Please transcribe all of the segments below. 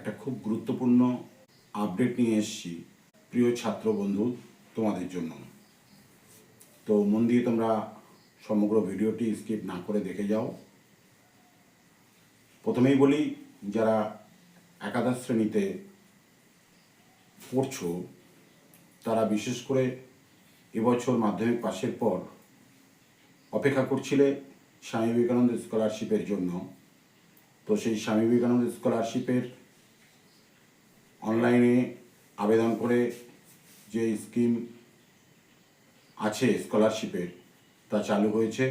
একটা খুব গুরুত্বপূর্ণ আপডেট নিয়ে এসেছি প্রিয় ছাত্র বন্ধু তোমাদের জন্য। তো মন দিয়ে তোমরা সমগ্র ভিডিওটি স্কিপ না করে দেখে যাও। প্রথমেই বলি, যারা একাদশ শ্রেণীতে পড়ছো, তারা বিশেষ করে এবছর মাধ্যমিক পাশের পর অপেক্ষা করছিলে স্বামী বিবেকানন্দ স্কলারশিপের জন্য। তো সেই স্বামী বিবেকানন্দ স্কলারশিপের অনলাইনে আবেদন করে যে স্কিম আছে স্কলারশিপের, তা চালু হয়েছে।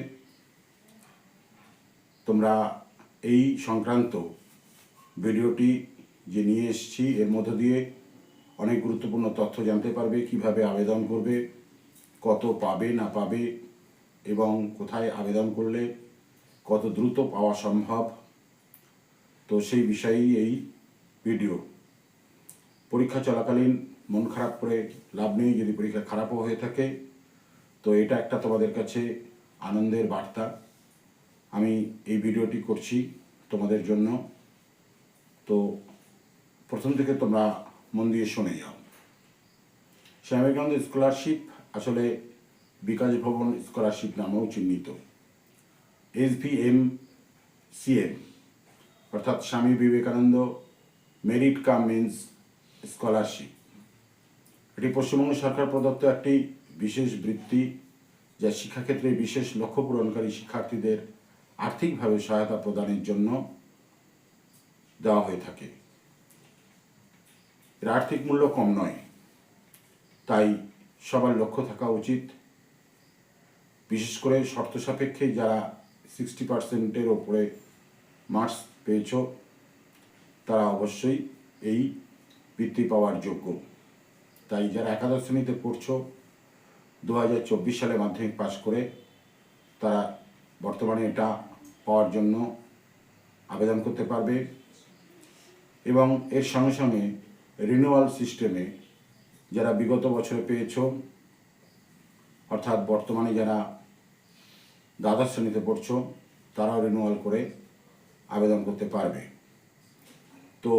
তোমরা এই সংক্রান্ত ভিডিওটি যে নিয়ে এসেছি, এর মধ্য দিয়ে অনেক গুরুত্বপূর্ণ তথ্য জানতে পারবে, কীভাবে আবেদন করবে, কত পাবে, না পাবে, এবং কোথায় আবেদন করলে কত দ্রুত পাওয়া সম্ভব। তো সেই বিষয়েই এই ভিডিও। পরীক্ষা চলাকালীন মন খারাপ করে লাভ নেই, যদি পরীক্ষা খারাপও হয়ে থাকে। তো এটা একটা তোমাদের কাছে আনন্দের বার্তা। আমি এই ভিডিওটি করছি তোমাদের জন্য। তো প্রথম থেকে তোমরা মন দিয়ে শুনে যাও। স্বামী বিবেকানন্দ স্কলারশিপ আসলে বিকাশ ভবন স্কলারশিপ নামেও চিহ্নিত। এস ভি এম সিএম অর্থাৎ Swami Vivekananda, merit cum means scholarship এটি পশ্চিমবঙ্গ সরকার প্রদত্ত একটি বিশেষ বৃত্তি যা শিক্ষাক্ষেত্রে বিশেষ লক্ষ্য পূরণকারী শিক্ষার্থীদের আর্থিকভাবে সহায়তা প্রদানের জন্য দেওয়া হয়ে থাকে। এর আর্থিক মূল্য কম নয়, তাই সবার লক্ষ্য থাকা উচিত। বিশেষ করে শর্ত সাপেক্ষে যারা সিক্সটি পার্সেন্টের ওপরে মার্কস পেয়েছ, তারা অবশ্যই এই বৃত্তি পাওয়ার যোগ্য। তাই যারা একাদশ শ্রেণীতে পড়ছো দু হাজার চব্বিশ সালে মাধ্যমিক পাশ করে তারা বর্তমানে এটা পাওয়ার জন্য আবেদন করতে পারবে এবং এর সঙ্গে সঙ্গে রিনিউয়াল সিস্টেমে যারা বিগত বছরে পেয়েছ, অর্থাৎ বর্তমানে যারা দ্বাদশ শ্রেণীতে পড়ছ, তারাও রিনিউয়াল করে আবেদন করতে পারবে। তো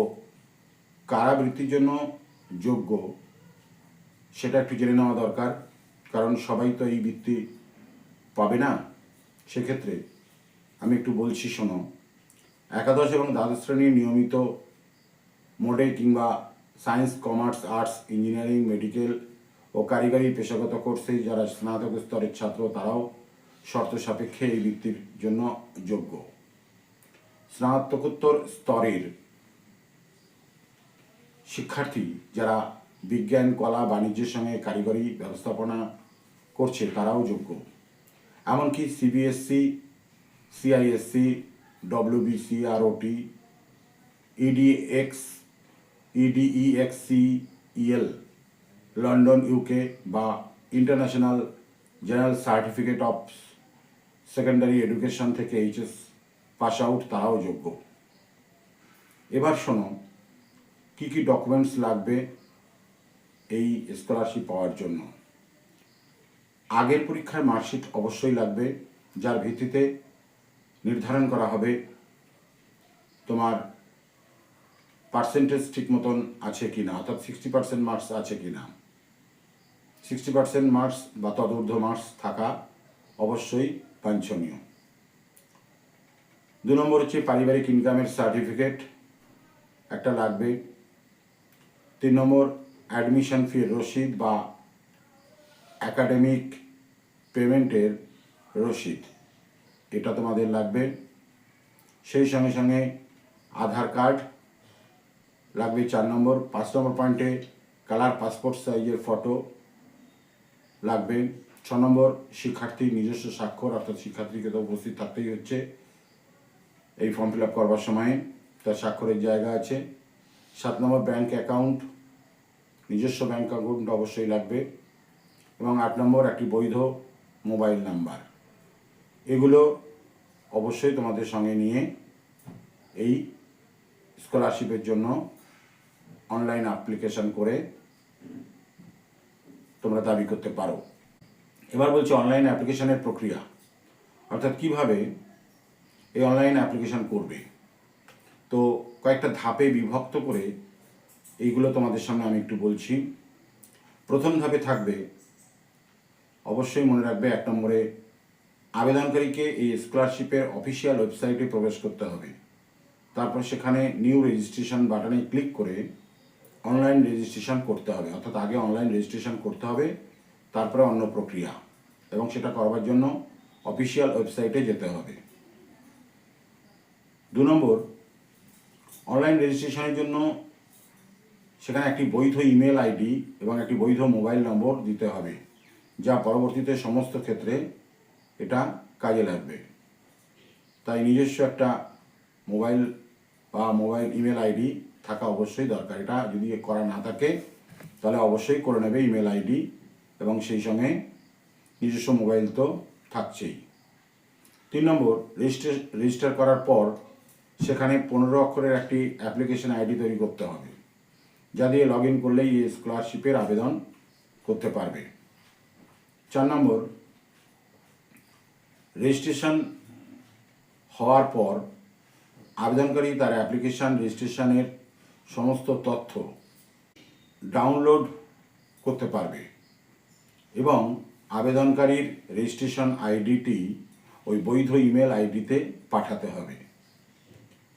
কারা বৃত্তির জন্য যোগ্য, সেটা একটু জেনে নেওয়া দরকার। কারণ সবাই তো এই বৃত্তি পাবে না। সেক্ষেত্রে আমি একটু বলছি, শোনো। একাদশ এবং দ্বাদশ শ্রেণির নিয়মিত মোডে কিংবা science, commerce, arts, engineering, medical ও কারিগরি পেশাগত কোর্সে যারা স্নাতক স্তরের ছাত্র, তারাও শর্ত সাপেক্ষে এই বৃত্তির জন্য যোগ্য। স্নাতকোত্তর স্তরের শিক্ষার্থী যারা বিজ্ঞান, কলা, বাণিজ্যের সঙ্গে কারিগরি ব্যবস্থাপনা করছে, তারাও যোগ্য। এমনকি CBSC CISC WBC ROT EDX EDEXC EL London UK বা international general certificate of secondary education থেকে এইচএস পাস আউট তারাও যোগ্য। এবার শোনো কী কী ডকুমেন্টস লাগবে এই স্কলারশিপ পাওয়ার জন্য? আগের পরীক্ষায় মার্কশিট অবশ্যই লাগবে, যার ভিত্তিতে নির্ধারণ করা হবে। তোমার পার্সেন্টেজ ঠিক মতন আছে কি না অর্থাৎ সিক্সটি পার্সেন্ট মার্কস আছে কি না সিক্সটি পার্সেন্ট মার্কস বা তদূর্ধ্ব মার্কস থাকা অবশ্যই বাঞ্ছনীয়। দু নম্বর হচ্ছে পারিবারিক ইনকামের সার্টিফিকেট একটা লাগবে। তিন নম্বর অ্যাডমিশন ফির রসিদ বা একাডেমিক পেমেন্টের রসিদ। এটা তোমাদের লাগবে। সেই সঙ্গে সঙ্গে আধার কার্ড লাগবে চার নম্বর। পাঁচ নম্বর পয়েন্টে কালার পাসপোর্ট সাইজের ফটো লাগবে। ছ নম্বর শিক্ষার্থীর নিজস্ব স্বাক্ষর, অর্থাৎ শিক্ষার্থীকে তো উপস্থিত থাকতেই হচ্ছে। এই ফর্ম ফিল আপ করবার সময় তার স্বাক্ষরের জায়গা আছে। সাত নম্বর ব্যাংক অ্যাকাউন্ট নিজস্ব ব্যাঙ্ক অ্যাকাউন্ট অবশ্যই লাগবে এবং আট নম্বর একটি বৈধ মোবাইল নাম্বার এগুলো অবশ্যই তোমাদের সঙ্গে নিয়ে এই স্কলারশিপের জন্য অনলাইন অ্যাপ্লিকেশন করে তোমরা দাবি করতে পারো। এবার বলছি অনলাইন অ্যাপ্লিকেশানের প্রক্রিয়া। অর্থাৎ কীভাবে এই অনলাইন অ্যাপ্লিকেশান করবে? তো কয়েকটা ধাপে বিভক্ত করে এইগুলো তোমাদের সামনে আমি একটু বলছি। প্রথম ধাপে থাকবে, অবশ্যই মনে রাখবে এক নম্বরে আবেদনকারীকে এই স্কলারশিপের অফিসিয়াল ওয়েবসাইটে প্রবেশ করতে হবে। তারপর সেখানে নিউ রেজিস্ট্রেশন বাটনে ক্লিক করে অনলাইন রেজিস্ট্রেশন করতে হবে। অর্থাৎ আগে অনলাইন রেজিস্ট্রেশন করতে হবে, তারপরে অন্য প্রক্রিয়া। এবং সেটা করবার জন্য অফিসিয়াল ওয়েবসাইটে যেতে হবে। দু নম্বর অনলাইন রেজিস্ট্রেশনের জন্য সেখানে একটি বৈধ ইমেল আইডি এবং একটি বৈধ মোবাইল নম্বর দিতে হবে, যা পরবর্তীতে সমস্ত ক্ষেত্রে এটা কাজে লাগবে। তাই নিজস্ব একটা মোবাইল বা মোবাইল ইমেল আইডি থাকা অবশ্যই দরকার। এটা যদি করা না থাকে, তাহলে অবশ্যই করে নেবে ইমেল আইডি এবং সেই সঙ্গে নিজস্ব মোবাইল তো থাকছেই। তিন নম্বর, রেজিস্ট্রে, রেজিস্টার করার পর সেখানে পনেরো অক্ষরের একটি অ্যাপ্লিকেশন আইডি তৈরি করতে হবে। যা দিয়ে লগ ইন করলেই এই স্কলারশিপের আবেদন করতে পারবে। চার নম্বর রেজিস্ট্রেশন হওয়ার পর আবেদনকারী তার অ্যাপ্লিকেশান রেজিস্ট্রেশনের সমস্ত তথ্য ডাউনলোড করতে পারবে এবং আবেদনকারীর রেজিস্ট্রেশন আইডিটি ওই বৈধ ইমেল আইডিতে পাঠাতে হবে।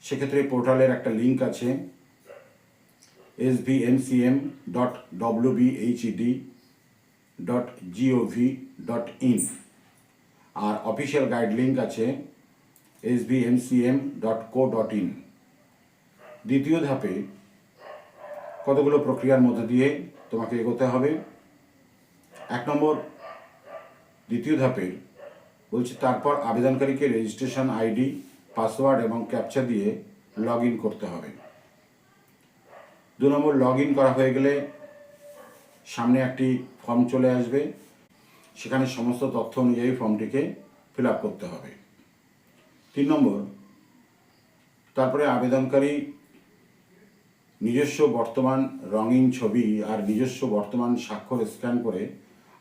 সেক্ষেত্রে পোর্টালের একটা লিঙ্ক আছে S V M C M dot H D dot gov dot in R official guide link আছে S V M C M dot co dot in দ্বিতীয় ধাপে কতগুলো প্রক্রিয়ার মধ্যে দিয়ে তোমাকে এগোতে হবে? এক নম্বর, দ্বিতীয় ধাপে বলছি তারপর আবেদনকারীকে রেজিস্ট্রেশন আইডি পাসওয়ার্ড এবং ক্যাপচা দিয়ে লগ করতে হবে। দু নম্বর লগ করা হয়ে গেলে সামনে একটি ফর্ম চলে আসবে। সেখানে সমস্ত তথ্য অনুযায়ী ফর্মটিকে ফিল করতে হবে। তিন নম্বর, তারপরে আবেদনকারী নিজস্ব বর্তমান রঙিন ছবি আর নিজস্ব বর্তমান স্বাক্ষর স্ক্যান করে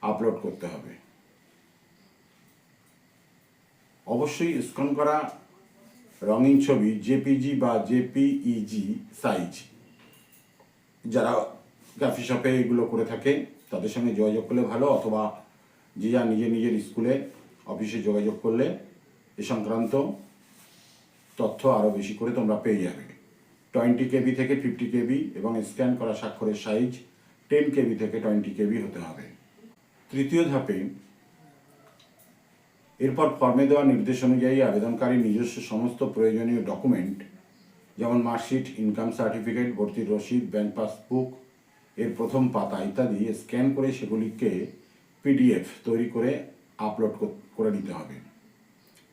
আপলোড করতে হবে। অবশ্যই স্ক্যান করা রঙিন ছবি জেপিজি বা জেপিইজি সাইজ যারা গ্রাফি শপে এগুলো করে থাকে, তাদের সঙ্গে যোগাযোগ করলে ভালো, অথবা যে যা নিজের নিজের স্কুলে অফিসে যোগাযোগ করলে এ সংক্রান্ত তথ্য আরও বেশি করে তোমরা পেয়ে যাবে। টোয়েন্টি কেবি থেকে ফিফটি কেবি এবং স্ক্যান করা স্বাক্ষরের সাইজ টেন কেবি থেকে টোয়েন্টি কেবি হতে হবে। তৃতীয় ধাপে এরপর ফর্মে দেওয়া নির্দেশ অনুযায়ী আবেদনকারী নিজস্ব সমস্ত প্রয়োজনীয় ডকুমেন্ট যেমন মার্কশিট, ইনকাম সার্টিফিকেট ভর্তির রসিদ, ব্যাংক পাসবুক, এর প্রথম পাতা ইত্যাদি স্ক্যান করে সেগুলিকে পিডিএফ তৈরি করে আপলোড করে নিতে হবে।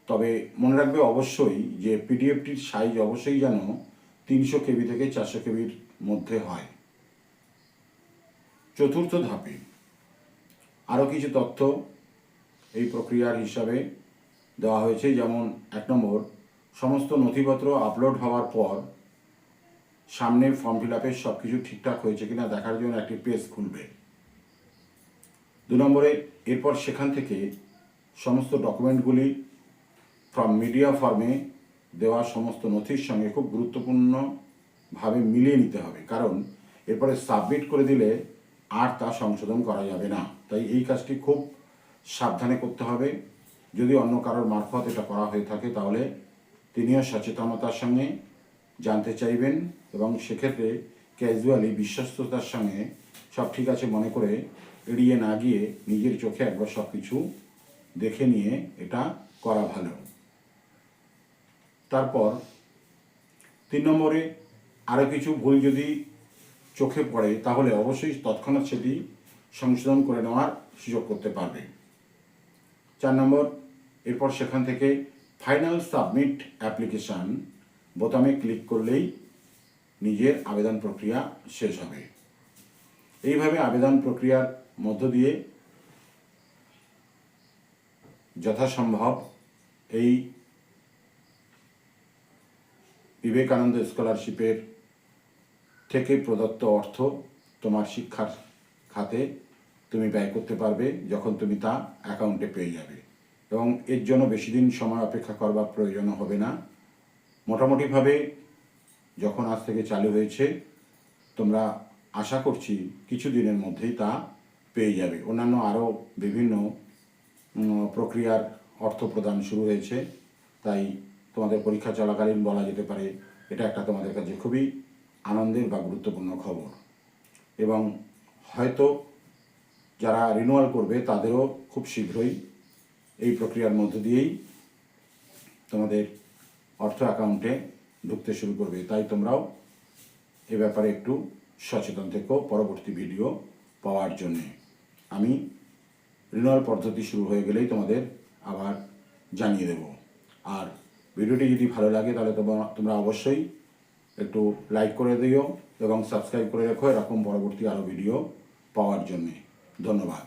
তবে মনে রাখবে অবশ্যই যে পিডিএফটির সাইজ অবশ্যই যেন তিনশো কেবি থেকে চারশো কেবির মধ্যে হয়। চতুর্থ ধাপে আরও কিছু তথ্য এই প্রক্রিয়ার হিসাবে দেওয়া হয়েছে। যেমন এক নম্বর সমস্ত নথিপত্র আপলোড হওয়ার পর সামনে ফর্ম ফিল আপের সব কিছু ঠিকঠাক হয়েছে কিনা দেখার জন্য একটি পেজ খুলবে। দু নম্বরে, এরপর সেখান থেকে সমস্ত ডকুমেন্টগুলি ফ্রম মিডিয়া ফর্মে দেওয়া সমস্ত নথির সঙ্গে খুব গুরুত্বপূর্ণভাবে মিলিয়ে নিতে হবে। কারণ এরপরে সাবমিট করে দিলে আর তা সংশোধন করা যাবে না। তাই এই কাজটি খুব সাবধানে করতে হবে। যদি অন্য কারোর মারফত এটা করা হয়ে থাকে, তাহলে তিনিও সচেতনতার সঙ্গে জানতে চাইবেন এবং সেক্ষেত্রে ক্যাজুয়ালি বিশ্বস্ততার সঙ্গে সব ঠিক আছে মনে করে এড়িয়ে না গিয়ে নিজের চোখে একবার সব কিছু দেখে নিয়ে এটা করা ভালো। তারপর তিন নম্বরে আরও কিছু ভুল যদি চোখে পড়ে, তাহলে অবশ্যই তৎক্ষণাৎ সেটি সংশোধন করে নেওয়ার সুযোগ করতে পারবে। চার নম্বর, এরপর সেখান থেকে ফাইনাল সাবমিট অ্যাপ্লিকেশান বোতামে ক্লিক করলেই নিজের আবেদন প্রক্রিয়া শেষ হবে। এইভাবে আবেদন প্রক্রিয়ার মধ্য দিয়ে যথাসম্ভব এই বিবেকানন্দ স্কলারশিপের থেকে প্রদত্ত অর্থ তোমার শিক্ষার খাতে তুমি ব্যয় করতে পারবে যখন তুমি তা অ্যাকাউন্টে পেয়ে যাবে। এবং এর জন্য বেশি দিন সময় অপেক্ষা করবার প্রয়োজন হবে না। মোটামুটিভাবে যখন আজ থেকে চালু হয়েছে, তোমরা আশা করছি কিছু দিনের মধ্যেই তা পেয়ে যাবে। অন্যান্য আরও বিভিন্ন প্রক্রিয়ার অর্থ প্রদান শুরু হয়েছে, তাই তোমাদের পরীক্ষা চলাকালীন বলা যেতে পারে, এটা একটা তোমাদের কাছে খুবই আনন্দের বা গুরুত্বপূর্ণ খবর। এবং হয়তো যারা রিনুয়াল করবে, তাদেরও খুব শীঘ্রই এই প্রক্রিয়ার মধ্য দিয়েই তোমাদের অর্থ অ্যাকাউন্টে ঢুকতে শুরু করবে। তাই তোমরাও এ ব্যাপারে একটু সচেতন থেকো পরবর্তী ভিডিও পাওয়ার জন্যে। আমি রিনুয়াল পদ্ধতি শুরু হয়ে গেলেই তোমাদের আবার জানিয়ে দেব। আর ভিডিওটি যদি ভালো লাগে, তাহলে তোমরা তোমরা অবশ্যই একটু লাইক করে দিও এবং সাবস্ক্রাইব করে রেখো এরকম পরবর্তী আরও ভিডিও পাওয়ার জন্যে। ধন্যবাদ।